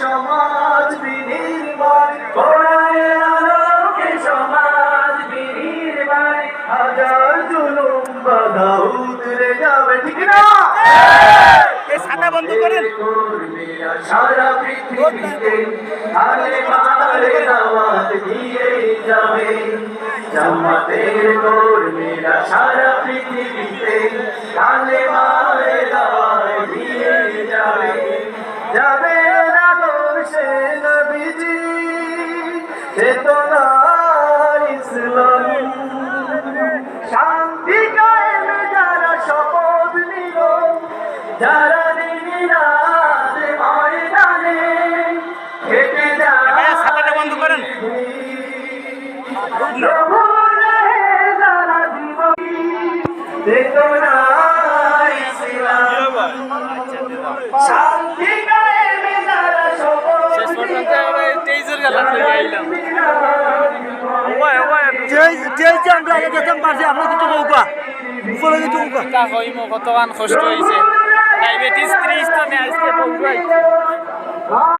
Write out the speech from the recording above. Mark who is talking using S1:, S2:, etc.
S1: সমাজ বিনির্মাণ কোরআনের আলোকে সমাজ
S2: ছাতা বন্ধ করেন।
S1: সারা পৃথিবীতে কালে জামাতের কর্মীরা সারা পৃথিবীতে কালে মারে দাওয়াত দিয়েই যাবে। যাবে ইসলাম। শান্তি কায়েমে যারা শপথ নিল, যারা দিনাজ
S3: আমরা আগে যেতাম পারছি আপনার কিছু কৌকা উপরে কিছু কৌকা
S2: তা হইম কতক্ষণ কষ্ট হয়েছে ডায়াবেটিস ত্রিশ তো নেই আজকে বলবাই